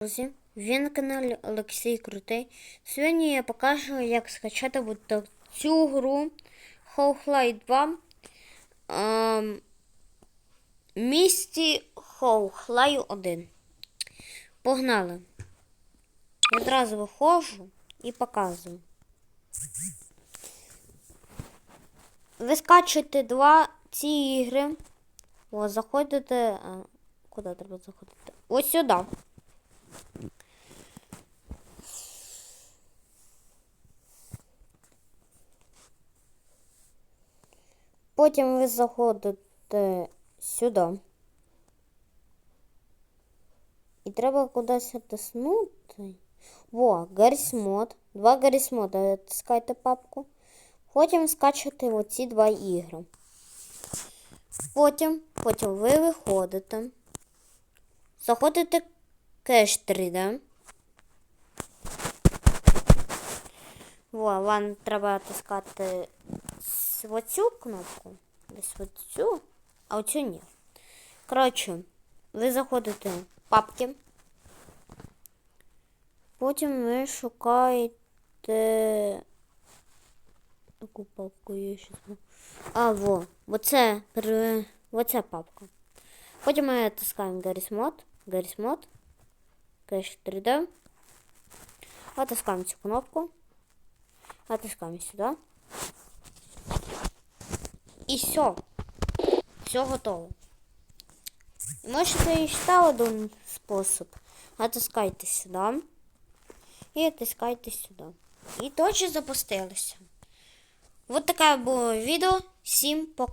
Друзі, ви на каналі Олексій Крутий. Сьогодні я покажу, як скачати от цю гру Half-Life 2 ем, місті Half-Life 1. Погнали. Одразу виходжу і показую. Ви скачуєте два ці ігри. О, заходите. Куди треба заходити? Ось сюди. Потім ви заходите сюди. І треба кудись тиснути. Во, Гарріс мод. Два Гарріс мода. Натискайте папку. Потім скачати оці два ігри. Потім, потім ви виходите. Заходите кеш 3D. Во, вам треба натискати с- оцю кнопку. Десь оцю, а оцю ні. Коротше, ви заходите в папки. Потім ви шукаєте. Яку папку я ще знаю? А, во, оце, оце папка. Потім ми натискаємо Garry's Mod, Cache 3D. Натискаємо цю кнопку. Натискаємо сюди. І все. Все готово. Можете ще один спосіб. Натискайте сюди. І натискайте сюди. І точно запустилися. Вот таке було відео. Всім пока.